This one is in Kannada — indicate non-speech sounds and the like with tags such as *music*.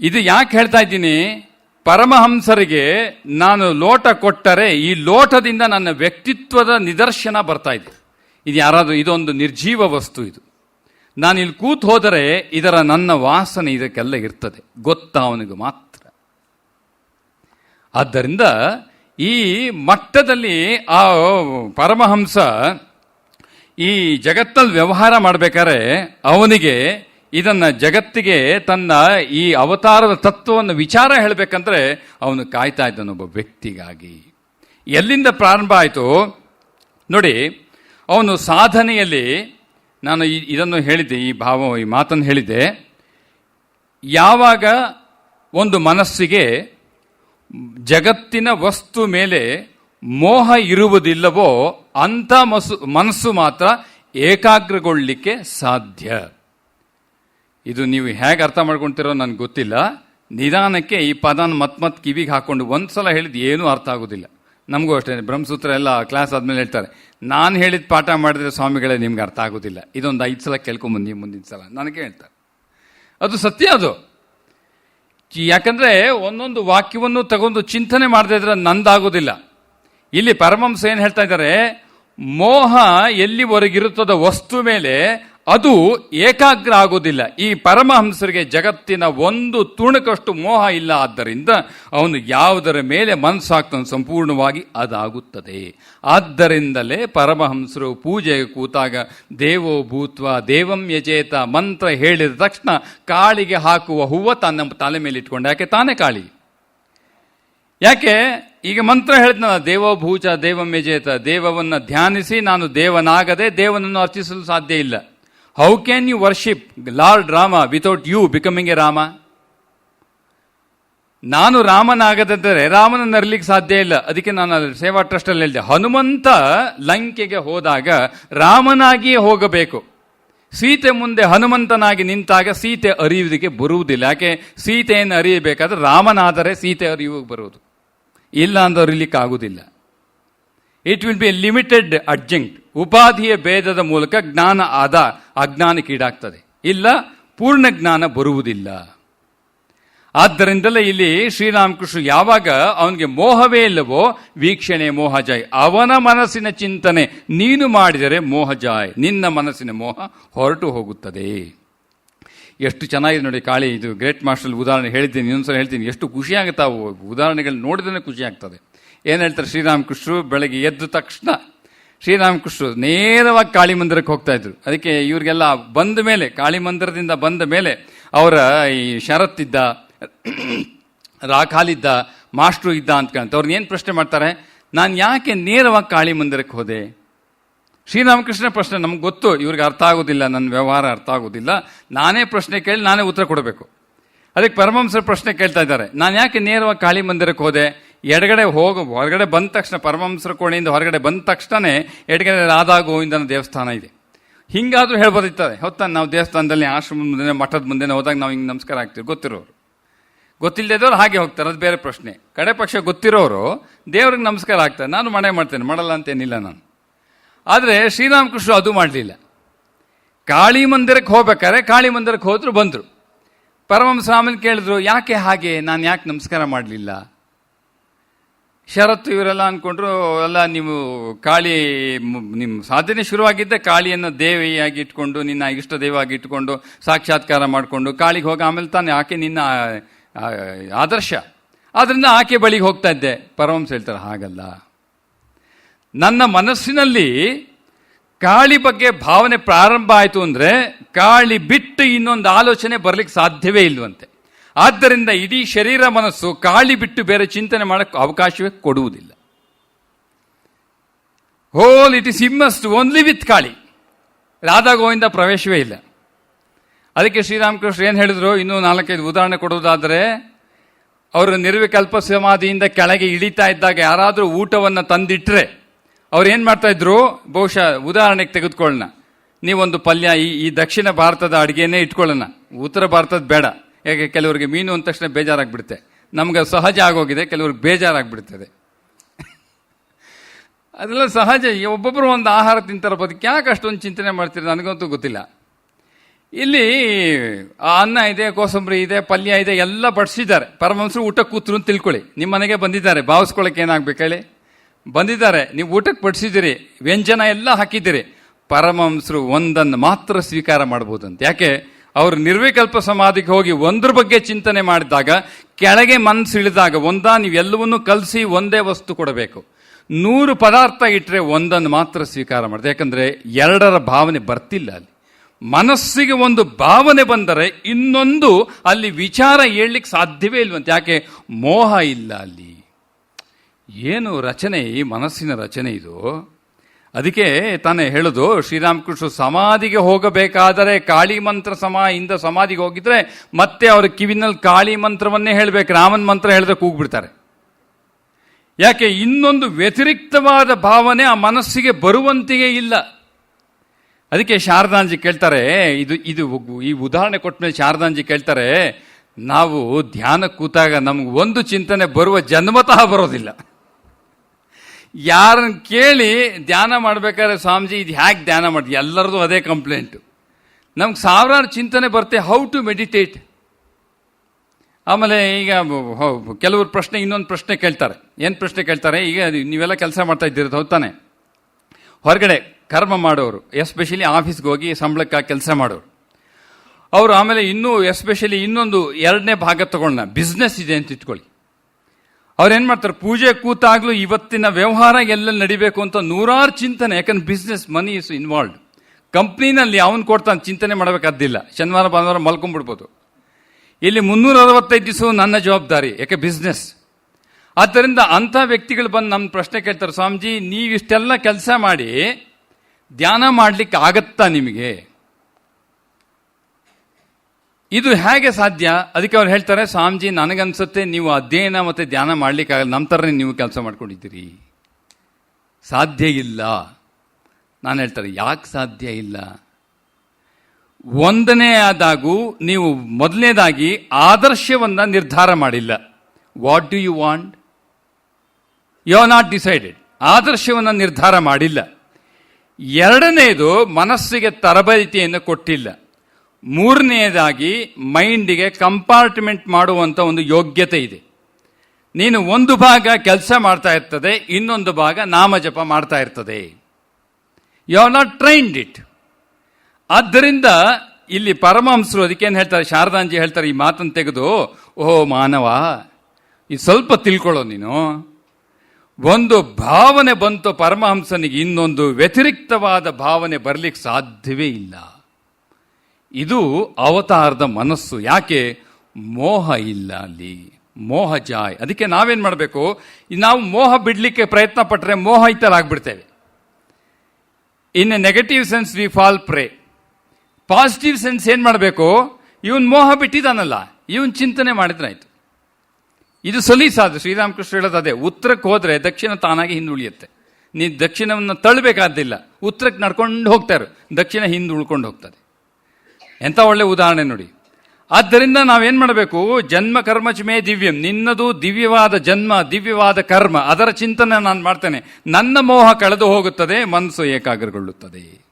ಇದು ಯಾಕೆ ಹೇಳ್ತಾ ಇದ್ದೀನಿ? ಪರಮಹಂಸರಿಗೆ ನಾನು ಲೋಟ ಕೊಟ್ಟರೆ ಈ ಲೋಟದಿಂದ ನನ್ನ ವ್ಯಕ್ತಿತ್ವದ ನಿದರ್ಶನ ಬರ್ತಾ ಇದೆ. ಇದು ಯಾರಾದರೂ ಇದೊಂದು ನಿರ್ಜೀವ ವಸ್ತು ಇದು. ನಾನು ಇಲ್ಲಿ ಕೂತ್ ಹೋದರೆ ಇದರ ನನ್ನ ವಾಸನೆ ಇದಕ್ಕೆಲ್ಲ ಇರ್ತದೆ. ಗೊತ್ತ ಅವನಿಗೆ ಮಾತ್ರ. ಆದ್ದರಿಂದ ಈ ಮಟ್ಟದಲ್ಲಿ ಆ ಪರಮಹಂಸ ಈ ಜಗತ್ತಲ್ಲಿ ವ್ಯವಹಾರ ಮಾಡಬೇಕಾದ್ರೆ ಅವನಿಗೆ ಇದನ್ನ ಜಗತ್ತಿಗೆ ತನ್ನ ಈ ಅವತಾರದ ತತ್ವವನ್ನು ವಿಚಾರ ಹೇಳಬೇಕಂದ್ರೆ ಅವನು ಕಾಯ್ತಾ ಇದ್ದಾನೊಬ್ಬ ವ್ಯಕ್ತಿಗಾಗಿ. ಎಲ್ಲಿಂದ ಪ್ರಾರಂಭ ಆಯಿತು? ನೋಡಿ, ಅವನು ಸಾಧನೆಯಲ್ಲಿ, ನಾನು ಇದನ್ನು ಹೇಳಿದ್ದೆ, ಈ ಭಾವ, ಈ ಮಾತನ್ನು ಹೇಳಿದ್ದೆ. ಯಾವಾಗ ಒಂದು ಮನಸ್ಸಿಗೆ ಜಗತ್ತಿನ ವಸ್ತು ಮೇಲೆ ಮೋಹ ಇರುವುದಿಲ್ಲವೋ, ಅಂಥ ಮಸು, ಮನಸ್ಸು ಮಾತ್ರ ಏಕಾಗ್ರಗೊಳ್ಳಲಿಕ್ಕೆ ಸಾಧ್ಯ. ಇದು ನೀವು ಹೇಗೆ ಅರ್ಥ ಮಾಡ್ಕೊಳ್ತಿರೋ ನನಗೆ ಗೊತ್ತಿಲ್ಲ. ನಿಧಾನಕ್ಕೆ ಈ ಪದನ ಮತ್ ಕಿವಿಗೆ ಹಾಕೊಂಡು ಒಂದ್ಸಲ ಹೇಳಿದ್ ಏನೂ ಅರ್ಥ ಆಗೋದಿಲ್ಲ. ನಮಗೂ ಅಷ್ಟೇ, ಬ್ರಹ್ಮಸೂತ್ರ ಎಲ್ಲ ಕ್ಲಾಸ್ ಆದ್ಮೇಲೆ ಹೇಳ್ತಾರೆ. ನಾನು ಹೇಳಿದ ಪಾಠ ಮಾಡಿದ್ರೆ ಸ್ವಾಮಿಗಳೇ ನಿಮ್ಗೆ ಅರ್ಥ ಆಗೋದಿಲ್ಲ. ಇದೊಂದು ಐದು ಸಲ ಕೇಳ್ಕೊಂಬಂದಿ ಮುಂದಿನ ಸಲ, ನನಗೆ ಹೇಳ್ತಾರೆ. ಅದು ಸತ್ಯ ಅದು. ಯಾಕಂದ್ರೆ ಒಂದೊಂದು ವಾಕ್ಯವನ್ನು ತಗೊಂಡು ಚಿಂತನೆ ಮಾಡದೇ ಇದ್ರೆ ನಂದಾಗೋದಿಲ್ಲ. ಇಲ್ಲಿ ಪರಮಂಸ ಏನು ಹೇಳ್ತಾ ಇದ್ದಾರೆ? ಮೋಹ ಎಲ್ಲಿವರೆಗಿರುತ್ತದ ವಸ್ತು ಮೇಲೆ ಅದು ಏಕಾಗ್ರ ಆಗೋದಿಲ್ಲ ಈ ಪರಮಹಂಸರಿಗೆ ಜಗತ್ತಿನ ಒಂದು ತುಣುಕಷ್ಟು ಮೋಹ ಇಲ್ಲ ಆದ್ದರಿಂದ ಅವನು ಯಾವುದರ ಮೇಲೆ ಮನಸ್ಸಾಗ್ತಾನೆ ಸಂಪೂರ್ಣವಾಗಿ ಅದಾಗುತ್ತದೆ. ಆದ್ದರಿಂದಲೇ ಪರಮಹಂಸರು ಪೂಜೆಗೆ ಕೂತಾಗ, ದೇವೋ ಭೂತ್ವ, ದೇವಂ ಯಜೇತ ಮಂತ್ರ ಹೇಳಿದ ತಕ್ಷಣ ಕಾಳಿಗೆ ಹಾಕುವ ಹೂವ ತನ್ನ ತಲೆ ಮೇಲೆ ಇಟ್ಕೊಂಡು, ಯಾಕೆ ತಾನೇ ಕಾಳಿ? ಯಾಕೆ? ಈಗ ಮಂತ್ರ ಹೇಳಿದ್ನಲ್ಲ ದೇವೋಭೂಜ ದೇವಂ ಯಜೇತ, ದೇವವನ್ನು ಧ್ಯಾನಿಸಿ ನಾನು ದೇವನಾಗದೆ ದೇವನನ್ನು ಅರ್ಚಿಸಲು ಸಾಧ್ಯ ಇಲ್ಲ. How can you worship lord Rama without you becoming a Rama ನಾನು ರಾಮನಾಗದಿದ್ದರೆ ರಾಮನನ್ನು ಅರ್ಲಿಕ್ಕೆ ಸಾಧ್ಯ ಇಲ್ಲ. ಅದಕ್ಕೆ ನಾನು ಸೇವಾ ಟ್ರಸ್ಟಲ್ಲಿ ಹೇಳಿದೆ ಹನುಮಂತ ಲಂಕೆಗೆ ಹೋದಾಗ ರಾಮನಾಗಿಯೇ ಹೋಗಬೇಕು. ಸೀತೆ ಮುಂದೆ ಹನುಮಂತನಾಗಿ ನಿಂತಾಗ ಸೀತೆ ಅರಿಯುವುದಕ್ಕೆ ಬರುವುದಿಲ್ಲ. ಯಾಕೆ? ಸೀತೆಯನ್ನು ಅರಿಯಬೇಕಾದ್ರೆ ರಾಮನಾದರೆ ಸೀತೆ ಅರಿಯುವಾಗ ಬರುವುದು. ಇಲ್ಲ ಅಂತ ಅರಿಲಿಕ್ಕೆ ಆಗುವುದಿಲ್ಲ it will be limited adjunct ಉಪಾಧಿಯ ಭೇದದ ಮೂಲಕ ಜ್ಞಾನ ಆದ ಅಜ್ಞಾನಕ್ಕೀಡಾಗ್ತದೆ ಇಲ್ಲ, ಪೂರ್ಣ ಜ್ಞಾನ ಬರುವುದಿಲ್ಲ. ಆದ್ದರಿಂದಲೇ ಇಲ್ಲಿ ಶ್ರೀರಾಮಕೃಷ್ಣ ಯಾವಾಗ ಅವನಿಗೆ ಮೋಹವೇ ಇಲ್ಲವೋ, ವೀಕ್ಷಣೆ ಮೋಹಜಾಯ್ ಅವನ ಮನಸ್ಸಿನ ಚಿಂತನೆ, ನೀನು ಮಾಡಿದರೆ ಮೋಹಜಾಯ್ ನಿನ್ನ ಮನಸ್ಸಿನ ಮೋಹ ಹೊರಟು ಹೋಗುತ್ತದೆ. ಎಷ್ಟು ಚೆನ್ನಾಗಿದೆ ನೋಡಿ ಕಾಳಿ, ಇದು ಗ್ರೇಟ್ ಮಾಸ್ಟರ್ ಉದಾಹರಣೆ ಹೇಳಿದ್ದೀನಿ, ಇನ್ನೊಂದ್ಸಲ ಹೇಳ್ತೀನಿ. ಎಷ್ಟು ಖುಷಿ ಆಗುತ್ತೆ ಉದಾಹರಣೆಗಳು ನೋಡಿದ್ರೆ ಖುಷಿ ಆಗ್ತದೆ ಏನು ಹೇಳ್ತಾರೆ ಶ್ರೀರಾಮಕೃಷ್ಣರು? ಬೆಳಗ್ಗೆ ಎದ್ದ ತಕ್ಷಣ ಶ್ರೀರಾಮಕೃಷ್ಣರು ನೇರವಾಗಿ ಕಾಳಿ ಮಂದಿರಕ್ಕೆ ಹೋಗ್ತಾ ಇದ್ರು. ಅದಕ್ಕೆ ಇವರಿಗೆಲ್ಲ ಬಂದ ಮೇಲೆ, ಕಾಳಿ ಮಂದಿರದಿಂದ ಬಂದ ಮೇಲೆ ಅವರ ಈ ಶರತ್ತಿದ್ದ ರಾಖಾಲಿದ್ದ ಮಾಸ್ಟ್ರು ಇದ್ದ ಅಂತ ಕೇಳ್ತಾರೆ. ಅವ್ರನ್ನ ಏನು ಪ್ರಶ್ನೆ ಮಾಡ್ತಾರೆ? ನಾನು ಯಾಕೆ ನೇರವಾಗಿ ಕಾಳಿ ಮಂದಿರಕ್ಕೆ ಹೋದೆ? ಶ್ರೀರಾಮಕೃಷ್ಣ ಪ್ರಶ್ನೆ ನಮ್ಗೆ ಗೊತ್ತು, ಇವ್ರಿಗೆ ಅರ್ಥ ಆಗೋದಿಲ್ಲ ನನ್ನ ವ್ಯವಹಾರ ಅರ್ಥ ಆಗೋದಿಲ್ಲ. ನಾನೇ ಪ್ರಶ್ನೆ ಕೇಳಿ ನಾನೇ ಉತ್ತರ ಕೊಡಬೇಕು. ಅದಕ್ಕೆ ಪರಮಹಂಸರ ಪ್ರಶ್ನೆ ಕೇಳ್ತಾ ಇದ್ದಾರೆ. ನಾನು ಯಾಕೆ ನೇರವಾಗಿ ಕಾಳಿ ಮಂದಿರಕ್ಕೆ ಹೋದೆ? ಎಡಗಡೆ ಹೋಗ, ಹೊರಗಡೆ ಬಂದ ತಕ್ಷಣ ಪರಮಹಂಸರ ಕೋಣೆಯಿಂದ ಹೊರಗಡೆ ಬಂದ ತಕ್ಷಣನೇ ಎಡಗಡೆ ರಾಧಾ ಗೋವಿಂದನ ದೇವಸ್ಥಾನ ಇದೆ. ಹಿಂಗಾದರೂ ಹೇಳ್ಬೋದಿತ್ತದೆ. ಹೊತ್ತ ನಾವು ದೇವಸ್ಥಾನದಲ್ಲಿ ಆಶ್ರಮದ ಮುಂದೆ, ಮಠದ ಮುಂದೆ ಹೋದಾಗ ನಾವು ಹಿಂಗೆ ನಮಸ್ಕಾರ ಆಗ್ತೀವಿ. ಗೊತ್ತಿರೋರು. ಗೊತ್ತಿಲ್ಲದವ್ರು ಹಾಗೆ ಹೋಗ್ತಾರೆ. ಅದು ಬೇರೆ ಪ್ರಶ್ನೆ. ಕಡೆ ಪಕ್ಷ ಗೊತ್ತಿರೋರು ದೇವ್ರಿಗೆ ನಮಸ್ಕಾರ ಆಗ್ತಾರೆ. ನಾನು ಮನೆ ಮಾಡ್ತೇನೆ. ಮಾಡಲ್ಲ ಅಂತೇನಿಲ್ಲ ನಾನು. ಆದರೆ ಶ್ರೀರಾಮಕೃಷ್ಣ ಅದು ಮಾಡಲಿಲ್ಲ. ಕಾಳಿ ಮಂದಿರಕ್ಕೆ ಹೋಗ್ಬೇಕಾದ್ರೆ ಕಾಳಿ ಮಂದಿರಕ್ಕೆ ಹೋದ್ರು ಬಂದರು. ಪರಮಹಂಸ ಆಮೇಲೆ ಕೇಳಿದ್ರು, ಯಾಕೆ ಹಾಗೆ? ನಾನು ಯಾಕೆ ನಮಸ್ಕಾರ ಮಾಡಲಿಲ್ಲ? ಶರತ್ತು ಇವರೆಲ್ಲ ಅಂದ್ಕೊಂಡ್ರು ಎಲ್ಲ ನೀವು ಕಾಳಿ ನಿಮ್ಮ ಸಾಧನೆ ಶುರುವಾಗಿದ್ದೆ ಕಾಳಿಯನ್ನು ದೇವಿಯಾಗಿ ಇಟ್ಕೊಂಡು, ನಿನ್ನ ಇಷ್ಟ ದೇವಾಗಿ ಇಟ್ಕೊಂಡು, ಸಾಕ್ಷಾತ್ಕಾರ ಮಾಡಿಕೊಂಡು, ಕಾಳಿಗೆ ಹೋಗಿ ಆಮೇಲೆ ತಾನೇ ಆಕೆ ನಿನ್ನ ಆದರ್ಶ. ಆದ್ದರಿಂದ ಆಕೆ ಬಳಿಗೆ ಹೋಗ್ತಾ ಇದ್ದೆ. ಪರವಂಶ ಹೇಳ್ತಾರೆ, ಹಾಗಲ್ಲ. ನನ್ನ ಮನಸ್ಸಿನಲ್ಲಿ ಕಾಳಿ ಬಗ್ಗೆ ಭಾವನೆ ಪ್ರಾರಂಭ ಆಯಿತು ಅಂದರೆ, ಕಾಳಿ ಬಿಟ್ಟು ಇನ್ನೊಂದು ಆಲೋಚನೆ ಬರಲಿಕ್ಕೆ ಸಾಧ್ಯವೇ ಇಲ್ವಂತೆ. ಆದ್ದರಿಂದ ಇಡೀ ಶರೀರ ಮನಸ್ಸು ಕಾಳಿ ಬಿಟ್ಟು ಬೇರೆ ಚಿಂತನೆ ಮಾಡೋಕ್ಕೆ ಅವಕಾಶವೇ ಕೊಡುವುದಿಲ್ಲ. Whole it is immersed only with Kali Radha Govinda ಪ್ರವೇಶವೇ ಇಲ್ಲ. ಅದಕ್ಕೆ ಶ್ರೀರಾಮಕೃಷ್ಣ ಏನು ಹೇಳಿದ್ರು? ಇನ್ನೂ ನಾಲ್ಕೈದು ಉದಾಹರಣೆ ಕೊಡುವುದಾದರೆ, ಅವರು ನಿರ್ವಿಕಲ್ಪ ಸಮಾಧಿಯಿಂದ ಕೆಳಗೆ ಇಳಿತಾ ಇದ್ದಾಗ ಯಾರಾದರೂ ಊಟವನ್ನು ತಂದಿಟ್ಟರೆ ಅವ್ರು ಏನು ಮಾಡ್ತಾ ಇದ್ರು? ಬಹುಶಃ ಉದಾಹರಣೆಗೆ ತೆಗೆದುಕೊಳ್ಳೋಣ. ನೀವೊಂದು ಪಲ್ಯ ಈ ಈ ದಕ್ಷಿಣ ಭಾರತದ ಅಡುಗೆನೇ ಇಟ್ಕೊಳ್ಳೋಣ. ಉತ್ತರ ಭಾರತದ ಬೇಡ. ಯಾಕೆ ಕೆಲವರಿಗೆ ಮೀನು ಅಂದ ತಕ್ಷಣ ಬೇಜಾರಾಗ್ಬಿಡುತ್ತೆ. ನಮ್ಗೆ ಸಹಜ ಆಗೋಗಿದೆ, ಕೆಲವ್ರಿಗೆ ಬೇಜಾರಾಗ್ಬಿಡ್ತದೆ. *laughs* ಅದೆಲ್ಲ ಸಹಜ. ಒಬ್ಬೊಬ್ಬರು ಒಂದು ಆಹಾರ ತಿಂತಾರೆ ಬದುಕು, ಯಾಕೆ ಅಷ್ಟೊಂದು ಚಿಂತನೆ ಮಾಡ್ತೀರಿ? ನನಗಂತೂ ಗೊತ್ತಿಲ್ಲ. ಇಲ್ಲಿ ಆ ಅನ್ನ ಇದೆ, ಕೋಸಂಬರಿ ಇದೆ, ಪಲ್ಯ ಇದೆ, ಎಲ್ಲ ಬಡಿಸಿದ್ದಾರೆ. ಪರಮಹಂಸರು ಊಟಕ್ಕೆ ಕೂತ್ರು ಅಂತ ತಿಳ್ಕೊಳ್ಳಿ. ನಿಮ್ಮ ಮನೆಗೆ ಬಂದಿದ್ದಾರೆ. ಭಾವಿಸ್ಕೊಳಕ್ಕೆ ಏನಾಗಬೇಕು ಹೇಳಿ? ಬಂದಿದ್ದಾರೆ. ನೀವು ಊಟಕ್ಕೆ ಬಡಿಸಿದಿರಿ ವ್ಯಂಜನ ಎಲ್ಲ ಹಾಕಿದ್ದೀರಿ. ಪರಮಹಂಸರು ಒಂದನ್ನು ಮಾತ್ರ ಸ್ವೀಕಾರ ಮಾಡ್ಬೋದಂತೆ. ಯಾಕೆ? ಅವರು ನಿರ್ವಿಕಲ್ಪ ಸಮಾಧಿಗೆ ಹೋಗಿ ಒಂದ್ರ ಬಗ್ಗೆ ಚಿಂತನೆ ಮಾಡಿದಾಗ, ಕೆಳಗೆ ಮನಸ್ಸಿಳಿದಾಗ ಒಂದ ನೀವೆಲ್ಲವನ್ನೂ ಕಲಸಿ ಒಂದೇ ವಸ್ತು ಕೊಡಬೇಕು. ನೂರು ಪದಾರ್ಥ ಇಟ್ಟರೆ ಒಂದನ್ನು ಮಾತ್ರ ಸ್ವೀಕಾರ ಮಾಡಿದೆ. ಯಾಕಂದರೆ ಎರಡರ ಭಾವನೆ ಬರ್ತಿಲ್ಲ ಅಲ್ಲಿ. ಮನಸ್ಸಿಗೆ ಒಂದು ಭಾವನೆ ಬಂದರೆ ಇನ್ನೊಂದು ಅಲ್ಲಿ ವಿಚಾರ ಹೇಳಲಿಕ್ಕೆ ಸಾಧ್ಯವೇ ಇಲ್ವಂತೆ. ಯಾಕೆ? ಮೋಹ ಇಲ್ಲ ಅಲ್ಲಿ. ಏನು ರಚನೆ ಈ ಮನಸ್ಸಿನ ರಚನೆ ಇದು? ಅದಕ್ಕೆ ತಾನೇ ಹೇಳೋದು, ಶ್ರೀರಾಮಕೃಷ್ಣ ಸಮಾಧಿಗೆ ಹೋಗಬೇಕಾದರೆ ಕಾಳಿ ಮಂತ್ರ ಸಮ, ಇಂದ ಸಮಾಧಿಗೆ ಹೋಗಿದ್ರೆ ಮತ್ತೆ ಅವ್ರ ಕಿವಿನಲ್ಲಿ ಕಾಳಿ ಮಂತ್ರವನ್ನೇ ಹೇಳಬೇಕು, ರಾಮನ್ ಮಂತ್ರ ಹೇಳಿದ್ರೆ ಕೂಗ್ಬಿಡ್ತಾರೆ. ಯಾಕೆ, ಇನ್ನೊಂದು ವ್ಯತಿರಿಕ್ತವಾದ ಭಾವನೆ ಆ ಮನಸ್ಸಿಗೆ ಬರುವಂತೆಯೇ ಇಲ್ಲ. ಅದಕ್ಕೆ ಶಾರದಾಂಜಿ ಕೇಳ್ತಾರೆ, ಇದು ಇದು ಈ ಉದಾಹರಣೆ ಕೊಟ್ಟ ಮೇಲೆ ಶಾರದಾಂಜಿ ಕೇಳ್ತಾರೆ, ನಾವು ಧ್ಯಾನ ಕೂತಾಗ ನಮ್ಗೆ ಒಂದು ಚಿಂತನೆ ಬರುವ ಜನ್ಮತಃ ಬರೋದಿಲ್ಲ. ಯಾರನ್ನ ಕೇಳಿ ಧ್ಯಾನ ಮಾಡ್ಬೇಕಾದ್ರೆ ಸ್ವಾಮೀಜಿ, ಇದು ಹ್ಯಾಕ್ ಧ್ಯಾನ ಮಾಡಿ ಎಲ್ಲರದು ಅದೇ ಕಂಪ್ಲೇಂಟು ನಮ್ಗೆ ಸಾವಿರಾರು ಚಿಂತನೆ ಬರುತ್ತೆ ಹೌ ಟು ಮೆಡಿಟೇಟ್ ಆಮೇಲೆ ಈಗ ಕೆಲವರು ಪ್ರಶ್ನೆ, ಇನ್ನೊಂದು ಪ್ರಶ್ನೆ ಕೇಳ್ತಾರೆ. ಏನು ಪ್ರಶ್ನೆ ಕೇಳ್ತಾರೆ? ಈಗ ನೀವೆಲ್ಲ ಕೆಲಸ ಮಾಡ್ತಾ ಇದ್ದೀರಿ ಹೌದಾನೆ ಹೊರಗಡೆ ಕರ್ಮ ಮಾಡೋರು ಎಸ್ಪೆಷಲಿ ಆಫೀಸ್ಗೆ ಹೋಗಿ ಸಂಬಳಕ್ಕೆ ಕೆಲಸ ಮಾಡೋರು. ಅವರು ಆಮೇಲೆ ಇನ್ನೂ ಎಸ್ಪೆಷಲಿ ಇನ್ನೊಂದು ಎರಡನೇ ಭಾಗ ತಗೊಳ್ಳೋಣ ಬಿಸ್ನೆಸ್ ಇದೆ ಅಂತ ಇಟ್ಕೊಳ್ಳಿ. ಅವ್ರು ಏನು ಮಾಡ್ತಾರೆ? ಪೂಜೆ ಕೂತಾಗ್ಲೂ ಇವತ್ತಿನ ವ್ಯವಹಾರ ಎಲ್ಲ ನಡಿಬೇಕು ಅಂತ ನೂರಾರು ಚಿಂತನೆ, ಯಾಕಂದ್ರೆ ಬಿಸ್ನೆಸ್ ಮನಿ ಇಸ್ ಇನ್ವಾಲ್ವ್ ಕಂಪ್ನಿನಲ್ಲಿ ಅವನು ಕೊಡ್ತಾನೆ, ಚಿಂತನೆ ಮಾಡಬೇಕಾದ್ದಿಲ್ಲ ಶನಿವಾರ, ಭಾನುವಾರ ಮಲ್ಕೊಂಡ್ಬಿಡ್ಬೋದು ಇಲ್ಲಿ ಮುನ್ನೂರ ಅರವತ್ತೈದು ದಿವಸ ನನ್ನ ಜವಾಬ್ದಾರಿ, ಯಾಕೆ ಬಿಸ್ನೆಸ್ ಆದ್ದರಿಂದ ಅಂಥ ವ್ಯಕ್ತಿಗಳು ಬಂದು ನಮ್ಮ ಪ್ರಶ್ನೆ ಕೇಳ್ತಾರೆ, ಸ್ವಾಮೀಜಿ ನೀವು ಇಷ್ಟೆಲ್ಲ ಕೆಲಸ ಮಾಡಿ, ಧ್ಯಾನ ಮಾಡ್ಲಿಕ್ಕೆ ಆಗತ್ತಾ ನಿಮಗೆ? ಇದು ಹೇಗೆ ಸಾಧ್ಯ? ಅದಕ್ಕೆ ಅವ್ರು ಹೇಳ್ತಾರೆ, ಸ್ವಾಮೀಜಿ, ನನಗನ್ಸುತ್ತೆ ನೀವು ಅಧ್ಯಯನ ಮತ್ತೆ ಧ್ಯಾನ ಮಾಡ್ಲಿಕ್ಕೆ ಆಗಲ್ಲ ನಮ್ಮ ಥರನೇ ನೀವು ಕೆಲಸ ಮಾಡ್ಕೊಂಡಿದ್ದೀರಿ. ಸಾಧ್ಯ ಇಲ್ಲ. ನಾನು ಹೇಳ್ತಾರೆ, ಯಾಕೆ ಸಾಧ್ಯ ಇಲ್ಲ? ಒಂದನೇ ಆದಾಗೂ ನೀವು ಮೊದಲನೇದಾಗಿ ಆದರ್ಶವನ್ನು ನಿರ್ಧಾರ ಮಾಡಿಲ್ಲ. What do you want you are not decided ಆದರ್ಶವನ್ನು ನಿರ್ಧಾರ ಮಾಡಿಲ್ಲ. ಎರಡನೇದು ಮನಸ್ಸಿಗೆ ತರಬೇತಿಯನ್ನು ಕೊಟ್ಟಿಲ್ಲ. ಮೂರನೆಯದಾಗಿ ಮೈಂಡಿಗೆ ಕಂಪಾರ್ಟ್ಮೆಂಟ್ ಮಾಡುವಂಥ ಒಂದು ಯೋಗ್ಯತೆ ಇದೆ. ನೀನು ಒಂದು ಭಾಗ ಕೆಲಸ ಮಾಡ್ತಾ ಇರ್ತದೆ, ಇನ್ನೊಂದು ಭಾಗ ನಾಮಜಪ ಮಾಡ್ತಾ ಇರ್ತದೆ. You are not trained it ಆದ್ದರಿಂದ ಇಲ್ಲಿ ಪರಮಹಂಸರು ಅದಕ್ಕೇನು ಹೇಳ್ತಾರೆ? ಶಾರದಾಂಜಿ ಹೇಳ್ತಾರೆ, ಈ ಮಾತನ್ನು ತೆಗೆದು, ಓಹೋ ಮಾನವ ಇದು ಸ್ವಲ್ಪ ತಿಳ್ಕೊಳ್ಳೋ ನೀನು. ಒಂದು ಭಾವನೆ ಬಂತು ಪರಮಹಂಸನಿಗೆ, ಇನ್ನೊಂದು ವ್ಯತಿರಿಕ್ತವಾದ ಭಾವನೆ ಬರಲಿಕ್ಕೆ ಸಾಧ್ಯವೇ ಇಲ್ಲ. ಇದು ಅವತಾರದ ಮನಸ್ಸು. ಯಾಕೆ? ಮೋಹ ಇಲ್ಲ ಅಲ್ಲಿ. ಮೋಹ ಜಾಯ್. ಅದಕ್ಕೆ ನಾವೇನು ಮಾಡಬೇಕು? ನಾವು ಮೋಹ ಬಿಡಲಿಕ್ಕೆ ಪ್ರಯತ್ನ ಪಟ್ಟರೆ ಮೋಹಿತರಾಗ್ಬಿಡ್ತೇವೆ in a negative sense we fall pray positive sense ಏನು ಮಾಡಬೇಕು? ಇವನ್ ಮೋಹ ಬಿಟ್ಟಿದ್ದಾನಲ್ಲ ಇವನ್ ಚಿಂತನೆ ಮಾಡಿದ್ರಾಯ್ತು. ಇದು ಸಲೀಸಾದ ಶ್ರೀರಾಮಕೃಷ್ಣ ಹೇಳೋದು ಅದೇ. ಉತ್ತರಕ್ಕೆ ಹೋದರೆ ದಕ್ಷಿಣ ತಾನಾಗಿ ಹಿಂದುಳಿಯುತ್ತೆ. ನೀ ದಕ್ಷಿಣವನ್ನು ತಳ್ಳಬೇಕಾದಿಲ್ಲ ಉತ್ತರಕ್ಕೆ ನಡ್ಕೊಂಡು ಹೋಗ್ತಾರೆ ದಕ್ಷಿಣ ಹಿಂದೆ ಉಳ್ಕೊಂಡು ಹೋಗ್ತದೆ. ಎಂಥ ಒಳ್ಳೆ ಉದಾಹರಣೆ ನೋಡಿ. ಆದ್ದರಿಂದ ನಾವೇನು ಮಾಡಬೇಕು? ಜನ್ಮ ಕರ್ಮಚಮೇ ದಿವ್ಯಂ. ನಿನ್ನದು ದಿವ್ಯವಾದ ಜನ್ಮ, ದಿವ್ಯವಾದ ಕರ್ಮ. ಅದರ ಚಿಂತನೆ ನಾನು ಮಾಡ್ತೇನೆ. ನನ್ನ ಮೋಹ ಕಳೆದು ಹೋಗುತ್ತದೆ, ಮನಸ್ಸು ಏಕಾಗ್ರಗೊಳ್ಳುತ್ತದೆ.